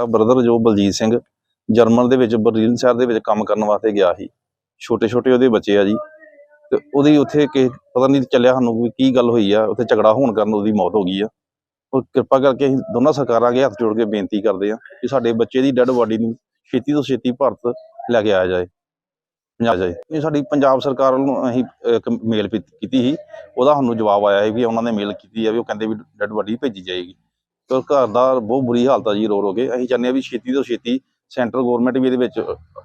Brother ਜੋ Baljit Singh German ਦੇ ਵਿੱਚ, ਬਰਲਿਨ ਸ਼ਹਿਰ ਦੇ ਵਿੱਚ ਕੰਮ ਕਰਨ ਵਾਸਤੇ ਗਿਆ ਸੀ। ਛੋਟੇ ਛੋਟੇ ਉਹਦੇ ਬੱਚੇ ਆ ਜੀ। ਤੇ ਉਹਦੀ ਉੱਥੇ ਕਿ ਪਤਾ ਨਹੀਂ ਚੱਲਿਆ ਸਾਨੂੰ ਵੀ ਕੀ ਗੱਲ ਹੋਈ ਆ। ਉੱਥੇ ਝਗੜਾ ਹੋਣ ਕਾਰਨ ਉਹਦੀ ਮੌਤ ਹੋ ਗਈ ਆ। ਉਹ ਕਿਰਪਾ ਕਰਕੇ ਅਸੀਂ ਦੋਨਾਂ ਸਰਕਾਰਾਂ ਅੱਗੇ ਹੱਥ ਜੋੜ ਕੇ ਬੇਨਤੀ ਕਰਦੇ ਆ ਕਿ ਸਾਡੇ ਬੱਚੇ ਦੀ ਡੈੱਡ ਬਾਡੀ ਨੂੰ ਛੇਤੀ ਤੋਂ ਛੇਤੀ ਭਾਰਤ ਲੈ ਕੇ ਆਇਆ ਜਾਏ। ਪੰਜਾਬ ਜਾਏ। ਇਹ ਸਾਡੀ ਪੰਜਾਬ ਸਰਕਾਰ ਵੱਲੋਂ ਅਸੀਂ ਇੱਕ ਮੇਲ ਕੀਤੀ ਸੀ। ਉਹਦਾ ਸਾਨੂੰ ਜਵਾਬ ਆਇਆ ਹੈ ਵੀ ਉਹਨਾਂ ਨੇ ਮੇਲ ਕੀਤੀ ਹੈ ਵੀ ਉਹ ਕਹਿੰਦੇ ਵੀ ਡੈੱਡ ਬਾਡੀ ਭੇਜੀ ਜਾਏਗੀ। ਤੇ ਘਰ ਦਾ ਬਹੁਤ ਬੁਰੀ ਹਾਲਤ ਆ ਜੀ ਰੋ ਰੋ ਕੇ। ਅਸੀਂ ਚਾਹੁੰਦੇ ਹਾਂ ਵੀ ਛੇਤੀ ਤੋਂ ਛੇਤੀ ਸੈਂਟਰਲ ਗਵਰਨਮੈਂਟ ਵੀ ਇਹਦੇ ਵਿੱਚ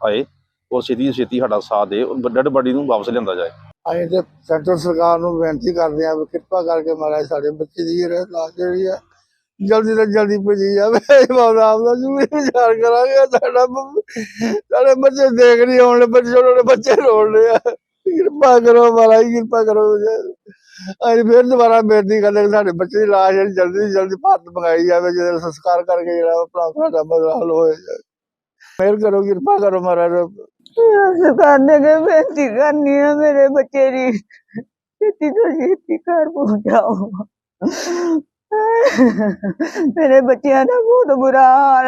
ਆਏ ਔਰ ਛੇਤੀ ਤੋਂ ਛੇਤੀ ਸਾਡਾ ਸਾਥ ਦੇ ਔਰ ਬਾਡੀ ਨੂੰ ਵਾਪਸ ਲਿਆਂਦਾ ਜਾਏ। ਅਸੀਂ ਤੇ ਸੈਂਟਰ ਸਰਕਾਰ ਨੂੰ ਬੇਨਤੀ ਕਰਦੇ ਹਾਂ ਵੀ ਕਿਰਪਾ ਕਰਕੇ ਮਹਾਰਾਜ ਸਾਡੇ ਬੱਚੇ ਦੀ ਲਾਸ਼ ਜਿਹੜੀ ਆ, ਜਲਦੀ ਤੋਂ ਜਲਦੀ ਭੇਜੀ ਜਾਵੇ। ਬਾਬਾ ਦਾ ਜੂ ਵਿਚਾਰ ਕਰਾਂਗੇ, ਸਾਡਾ ਸਾਡੇ ਬੱਚੇ ਦੇਖ ਨਹੀਂ ਆਉਣ ਬੱਚੇ ਛੋਟੇ ਬੱਚੇ ਰੋਣ ਰਹੇ ਆ। ਕਿਰਪਾ ਕਰੋ ਮਹਾਰਾਜ, ਕਿਰਪਾ ਕਰੋ। ਅਸੀਂ ਫਿਰ ਦੁਬਾਰਾ ਬੇਨਤੀ ਕਰਦੇ ਕਿ ਸਾਡੇ ਬੱਚੇ ਦੀ ਲਾਸ਼ ਜਿਹੜੀ ਜਲਦੀ ਤੋਂ ਜਲਦੀ ਭਾਰਤ ਮੰਗਾਈ ਜਾਵੇ, ਜਿਹਦਾ ਸੰਸਕਾਰ ਕਰਕੇ ਜਿਹੜਾ ਆਪਣਾ ਸਾਡਾ ਮਸਲਾ ਹੱਲ ਹੋਏ ਮਿਹਰ ਕਰੋ, ਕਿਰਪਾ ਕਰੋ ਮਹਾਰਾਜ। ਸਰਕਾਰ ਨੇ ਕਿ ਬੇਨਤੀ ਕਰਨੀ ਹੈ ਮੇਰੇ ਬੱਚੇ ਦੀ। ਛੇਤੀ ਤੋਂ ਛੇਤੀ ਘਰ ਪਹੁੰਚਾਓ। ਮੇਰੇ ਬੱਚਿਆਂ ਦਾ ਬਹੁਤ ਬੁਰਾ ਹਾਲ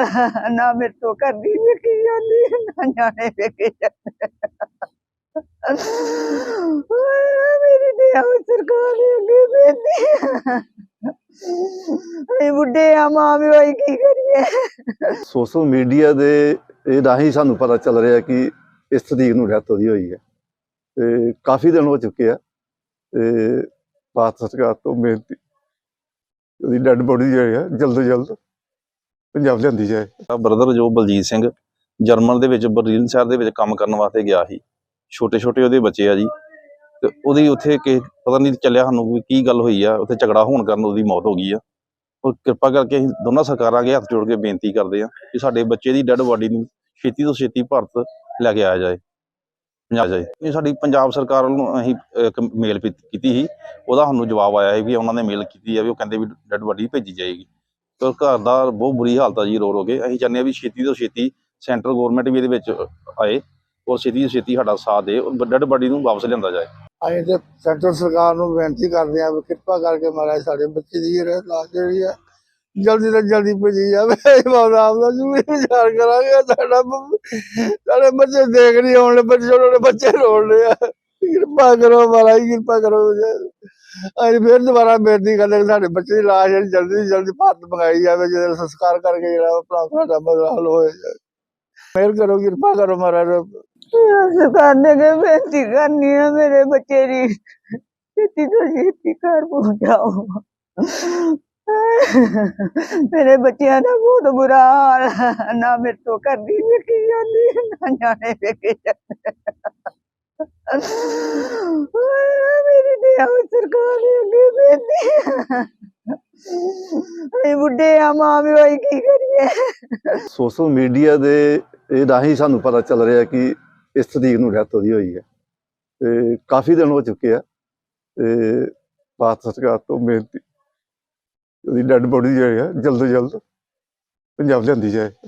ਨਾ ਮੇਰੇ ਤੋਂ ਕਰਦੀ ਵੇਖੀ ਜਾਂਦੀ, ਨਾ ਜਾਣੇ ਵੇਖੀ ਜਾਂਦੇ ਓਏ, ਮੇਰੀ ਦਇਆ ਸਰਕਾਰ ਦੇ ਅੱਗੇ ਬੇਨਤੀ ਹੈ। ਅਸੀਂ ਬੁੱਢੇ ਆ ਮਾਂ ਵੀ ਹੋਈ ਕੀ ਕਰੀਏ? ਸੋਸ਼ਲ ਮੀਡੀਆ ਦੇ ਇਹ ਰਾਹੀਂ ਸਾਨੂੰ ਪਤਾ ਚੱਲ ਰਿਹਾ ਕਿ ਇਸ ਤਰੀਕ ਨੂੰ ਡੈਥ ਉਹਦੀ ਹੋਈ ਹੈ। ਤੇ ਕਾਫੀ ਦਿਨ ਹੋ ਚੁੱਕੇ ਆ ਤੇ ਭਾਰਤ ਸਰਕਾਰ ਤੋਂ ਬੇਨਤੀ ਉਹਦੀ ਡੈੱਡ ਬੋਡੀ ਜਿਹੜੀ ਹੈ ਜਲਦ ਤੋਂ ਜਲਦ ਪੰਜਾਬ ਲਿਆਂਦੀ ਜਾਏ। ਬ੍ਰਦਰ ਜੋ ਬਲਜੀਤ ਸਿੰਘ ਜਰਮਨ ਦੇ ਵਿੱਚ ਬਰਲਿਨ ਸ਼ਹਿਰ ਦੇ ਵਿੱਚ ਕੰਮ ਕਰਨ ਵਾਸਤੇ ਗਿਆ ਸੀ ਛੋਟੇ ਛੋਟੇ ਉਹਦੇ ਬੱਚੇ ਆ ਜੀ। ਤੇ ਉਹਦੀ ਉੱਥੇ ਕਿ ਪਤਾ ਨਹੀਂ ਚੱਲਿਆ ਸਾਨੂੰ ਵੀ ਕੀ ਗੱਲ ਹੋਈ ਆ, ਉੱਥੇ ਝਗੜਾ ਹੋਣ ਕਾਰਨ ਉਹਦੀ ਮੌਤ ਹੋ ਗਈ ਆ। ਉਹ ਕਿਰਪਾ ਕਰਕੇ ਅਸੀਂ ਦੋਨਾਂ ਸਰਕਾਰਾਂ ਅੱਗੇ ਹੱਥ ਜੋੜ ਕੇ ਬੇਨਤੀ ਕਰਦੇ ਆ ਕਿ ਸਾਡੇ ਬੱਚੇ ਦੀ ਡੈੱਡ ਬਾਡੀ ਨੂੰ ਛੇਤੀ ਤੋਂ ਛੇਤੀ ਭਾਰਤ ਲੈ ਕੇ ਆਇਆ ਜਾਏ, ਪੰਜਾਬ ਜਾਏ। ਇਹ ਸਾਡੀ ਪੰਜਾਬ ਸਰਕਾਰ ਵੱਲੋਂ ਅਸੀਂ ਇੱਕ ਮੇਲ ਕੀਤੀ ਸੀ, ਉਹਦਾ ਸਾਨੂੰ ਜਵਾਬ ਆਇਆ ਹੈ ਵੀ ਉਹਨਾਂ ਨੇ ਮੇਲ ਕੀਤੀ ਹੈ ਵੀ ਉਹ ਕਹਿੰਦੇ ਵੀ ਡੈੱਡ ਬਾਡੀ ਭੇਜੀ ਜਾਏਗੀ। ਤੇ ਘਰ ਦਾ ਬਹੁਤ ਬੁਰੀ ਹਾਲਤ ਆ ਜੀ ਰੋ ਰੋ ਕੇ। ਅਸੀਂ ਚਾਹੁੰਦੇ ਹਾਂ ਵੀ ਛੇਤੀ ਤੋਂ ਛੇਤੀ ਸੈਂਟਰ ਗਵਰਨਮੈਂਟ ਵੀ ਇਹਦੇ ਵਿੱਚ ਆਏ ਔਰ ਛੇਤੀ ਤੋਂ ਛੇਤੀ ਸਾਡਾ ਸਾਥ ਦੇ ਡੈੱਡ ਬਾਡੀ ਨੂੰ ਵਾਪਸ ਲਿਆਂਦਾ ਜਾਏ। ਅਸੀਂ ਤੇ ਸੈਂਟਰ ਸਰਕਾਰ ਨੂੰ ਬੇਨਤੀ ਕਰਦੇ ਹਾਂ ਵੀ ਕਿਰਪਾ ਕਰਕੇ ਮਹਾਰਾਜ ਸਾਡੇ ਬੱਚੇ ਦੀ ਜਿਹੜਾ ਜਿਹੜੀ ਆ ਜਲਦੀ ਤੋਂ ਜਲਦੀ ਭੇਜੀ ਜਾਵੇ। ਬਾਬਾ ਆਪ ਦਾ ਜੂ ਵਿਚਾਰ ਕਰਾਂਗੇ। ਸਾਡਾ ਸਾਡੇ ਬੱਚੇ ਦੇਖ ਨਹੀਂ ਆਉਣ ਬੱਚੇ ਛੋਟੇ ਬੱਚੇ ਰੋਣ ਰਹੇ ਆ। ਕਿਰਪਾ ਕਰੋ ਮਹਾਰਾਜ, ਕਿਰਪਾ ਕਰੋ। ਅਸੀਂ ਫਿਰ ਦੁਬਾਰਾ ਬੇਨਤੀ ਕਰਦੇ ਸਾਡੇ ਬੱਚੇ ਦੀ ਲਾਸ਼ ਜਿਹੜੀ ਜਲਦੀ ਤੋਂ ਜਲਦੀ ਭਾਰਤ ਮੰਗਾਈ ਜਾਵੇ, ਜਿਹਦਾ ਸੰਸਕਾਰ ਕਰਕੇ ਜਿਹੜਾ ਆਪਣਾ ਸਾਡਾ ਮਸਲਾ ਹੱਲ ਹੋਏ ਮਿਹਰ ਕਰੋ ਕਿਰਪਾ ਕਰੋ ਮਹਾਰਾਜ। ਸਰਕਾਰ ਨੇ ਕਿ ਬੇਨਤੀ ਕਰਨੀ ਹੈ ਮੇਰੇ ਬੱਚੇ ਦੀ। ਛੇਤੀ ਤੋਂ ਛੇਤੀ ਘਰ ਪਹੁੰਚਾਓ ਮੇਰੇ ਬੱਚਿਆਂ ਦਾ ਬਹੁਤ ਬੁਰਾ ਹਾਲ। ਨਾ ਮੇਰੇ ਤੋਂ ਕਰਦੀ ਵੇਖੀ ਜਾਂਦੀ ਨਾ ਜਾਣੇ ਵੇਖੀ ਜਾਂਦੇ ਮੇਰੀ ਦਇਆ ਸਰਕਾਰ ਦੇ ਅੱਗੇ ਬੇਨਤੀ ਹੈ। ਅਸੀਂ ਬੁੱਢੇ ਆ ਮਾਂ ਵੀ ਹੋਈ ਕੀ ਕਰੀਏ? ਸੋਸ਼ਲ ਮੀਡੀਆ ਦੇ ਇਹ ਰਾਹੀਂ ਸਾਨੂੰ ਪਤਾ ਚੱਲ ਰਿਹਾ ਕਿ ਇਸ ਤਰੀਕ ਨੂੰ ਡੈਥ ਉਹਦੀ ਹੋਈ ਹੈ। ਤੇ ਕਾਫੀ ਦਿਨ ਹੋ ਚੁੱਕੇ ਆ, ਤੇ ਭਾਰਤ ਸਰਕਾਰ ਤੋਂ ਬੇਨਤੀ ਉਹਦੀ ਡੈੱਡ ਬੋਡੀ ਜਿਹੜੀ ਹੈ ਜਲਦ ਤੋਂ ਜਲਦ ਪੰਜਾਬ ਲਿਆਂਦੀ ਜਾਏ।